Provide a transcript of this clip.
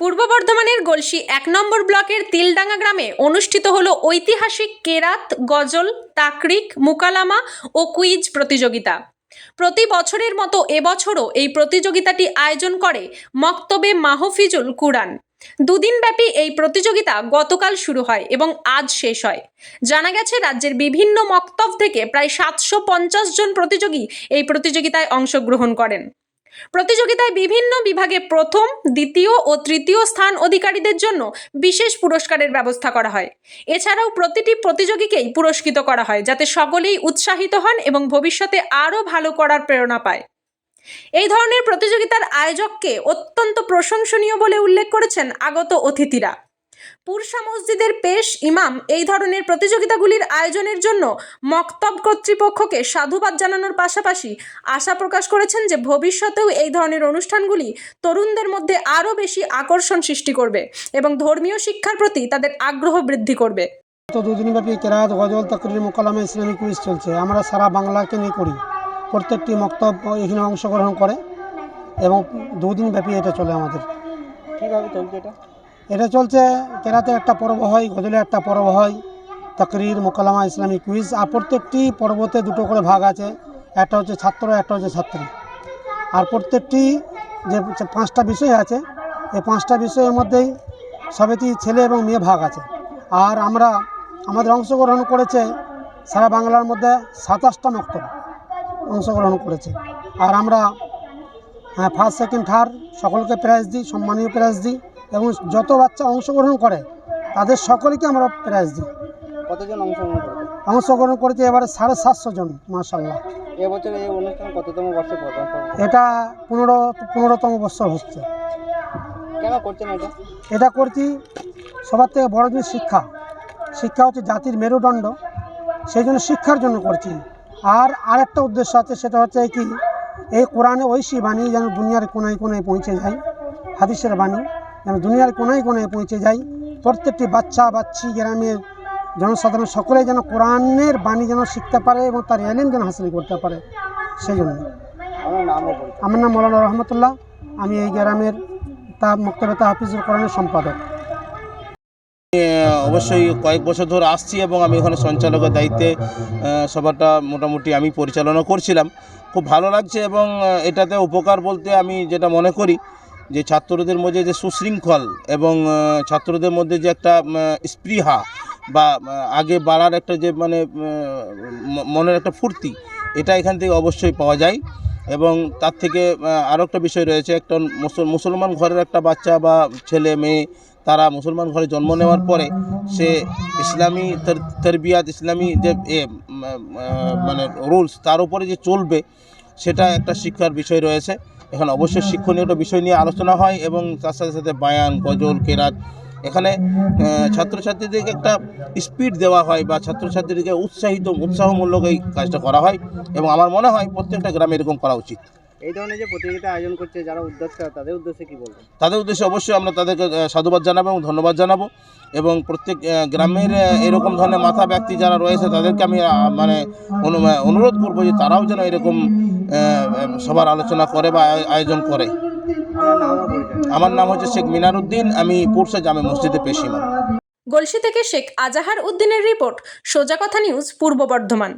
পূর্ব বর্ধমানের গলসি এক নম্বর ব্লকের তিলডাঙ্গা গ্রামে অনুষ্ঠিত হলো ঐতিহাসিক কেরাত, গজল, তাকরিক, মুকালামা ও কুইজ প্রতিযোগিতা। প্রতি বছরের মতো এবছরও এই প্রতিযোগিতাটি আয়োজন করে মক্তবে মাহফিজুল কুরআন। দুদিনব্যাপী এই প্রতিযোগিতা গতকাল শুরু হয় এবং আজ শেষ হয়। জানা গেছে, রাজ্যের বিভিন্ন মক্তব থেকে প্রায় সাতশো পঞ্চাশ জন প্রতিযোগী এই প্রতিযোগিতায় অংশগ্রহণ করেন। প্রতিযোগিতায় বিভিন্ন বিভাগে প্রথম, দ্বিতীয় ও তৃতীয় স্থান অধিকারীদের জন্য বিশেষ পুরস্কারের ব্যবস্থা করা হয়। এছাড়াও প্রতিটি প্রতিযোগীকেই পুরস্কৃত করা হয়, যাতে সকলেই উৎসাহিত হন এবং ভবিষ্যতে আরও ভালো করার প্রেরণা পায়। এই ধরনের প্রতিযোগিতার আয়োজককে অত্যন্ত প্রশংসনীয় বলে উল্লেখ করেছেন আগত অতিথিরা। পুরসা মসজিদের পেশ ইমাম এই ধরনের প্রতিযোগিতাগুলির আয়োজনের জন্য মক্তব কর্তৃপক্ষকে সাধুবাদ জানানোর পাশাপাশি আশা প্রকাশ করেছেন যে ভবিষ্যতেও এই ধরনের অনুষ্ঠানগুলি তরুণদের মধ্যে আরও বেশি আকর্ষণ সৃষ্টি করবে এবং ধর্মীয় শিক্ষার প্রতি তাদের আগ্রহ বৃদ্ধি করবে। তো দুদিনব্যাপী কেরাত গজল তকরির মোকালামে ইসলামিক কুইজ চলছে। আমরা সারা বাংলাকে নিয়ে করি। প্রত্যেকটি মক্তব এখানে অংশগ্রহণ করে এবং দুদিন ব্যাপী এটা চলে আমাদের। কীভাবে চলছে এটা? এটা চলছে, কেরাতে একটা পর্ব হয়, গজলে একটা পর্ব হয়। তকরির, মোকালামা ইসলামিক কুইজ, আর প্রত্যেকটি পর্বতে দুটো করে ভাগ আছে। একটা হচ্ছে ছাত্র, একটা হচ্ছে ছাত্রী। আর প্রত্যেকটি যে পাঁচটা বিষয় আছে, এই পাঁচটা বিষয়ের মধ্যেই সবেতেই ছেলে এবং মেয়ে ভাগ আছে। আর আমরা, আমাদের অংশগ্রহণ করেছে সারা বাংলার মধ্যে সাতাশটা মক্তব অংশগ্রহণ করেছে। আর আমরা ফার্স্ট সেকেন্ড থার্ড সকলকে প্রাইজ দিই, সম্মানীয় প্রাইজ দিই। এবং যত বাচ্চা অংশগ্রহণ করে তাদের সকলকে আমরা প্রাইজ দিই। কতজন অংশগ্রহণ করবে? অংশগ্রহণ করেছে এবারে সাড়ে সাতশো জন মার্শাল্লাহ এবছর এই অনুষ্ঠান কততম বর্ষে এটা পনেরো পনেরোতম বছর হচ্ছে। কেন করছেন এটা? এটা করছি সবার থেকে বড় জিনিস শিক্ষা। শিক্ষা হচ্ছে জাতির মেরুদণ্ড। সেই জন্য শিক্ষার জন্য করছি। আর আরেকটা উদ্দেশ্য আছে সেটা হচ্ছে কি এই কোরআনে ঐশী বাণী যেন দুনিয়ার কোনায় কোনায় পৌঁছে যায় হাদিসের বাণী। যেন দুনিয়ার কোনায় কোনায় পৌঁছে যায় প্রত্যেকটি বাচ্চা বাচ্চি গ্রামের জনসাধারণ সকলে যেন কোরআনের বাণী যেন শিখতে পারে এবং তার এলেম যেন হাসিল করতে পারে। সেই জন্য। আমার নাম মৌলানা রহমতুল্লাহ। আমি এই গ্রামের তা মুক্তবেতা হাফিজুল কোরআনের সম্পাদক। অবশ্যই কয়েক বছর ধরে আসছি এবং আমি ওখানে সঞ্চালকের দায়িত্বে সভাটা মোটামুটি আমি পরিচালনা করছিলাম। খুব ভালো লাগছে এবং এটাতে উপকার বলতে আমি যেটা মনে করি যে ছাত্রদের মধ্যে যে সুশৃঙ্খল এবং ছাত্রদের মধ্যে যে একটা স্পৃহা বা আগে বাড়ার একটা যে মানে মনের একটা ফুর্তি, এটা এখান থেকে অবশ্যই পাওয়া যায়। এবং তার থেকে আরও একটা বিষয় রয়েছে, একটা মুসল- মুসলমান ঘরের একটা বাচ্চা বা ছেলে, মেয়ে, তারা মুসলমান ঘরে জন্ম নেওয়ার পরে সে ইসলামী তর- তরবিয়াত, ইসলামী যে মানে রুলস, তার উপরে যে চলবে সেটা একটা শিক্ষার বিষয় রয়েছে। এখানে অবশ্যই শিক্ষণীয় একটা বিষয় নিয়ে আলোচনা হয় এবং তার সাথে সাথে বায়ান গজল কেরাত এখানে ছাত্রছাত্রীদেরকে একটা স্পিড দেওয়া হয় বা ছাত্রছাত্রীদেরকে উৎসাহিত উৎসাহমূলক এই কাজটা করা হয় এবং আমার মনে হয় প্রত্যেকটা গ্রামে এরকম করা উচিত। এই ধরনের যে প্রতিযোগিতা আয়োজন করছে যারা উদ্যোক্তা তাদের উদ্দেশ্যে কি বলবেন? তাদের উদ্দেশ্যে অবশ্যই আমরা তাদেরকে সাধুবাদ জানাব এবং ধন্যবাদ জানাব এবং প্রত্যেক গ্রামের এরকম ধরনের মাথা ব্যক্তি যারা রয়েছে তাদেরকে আমি মানে অনুরোধ করব যে তারাও যেন এরকম সবার আলোচনা করে বা আয়োজন করে। আমার নাম হচ্ছে শেখ মিনার উদ্দিন আমি পুরসা জামে মসজিদে পেশিমা গলসি থেকে শেখ আজাহার উদ্দিনের রিপোর্ট, সোজা কথা নিউজ, পূর্ব বর্ধমান।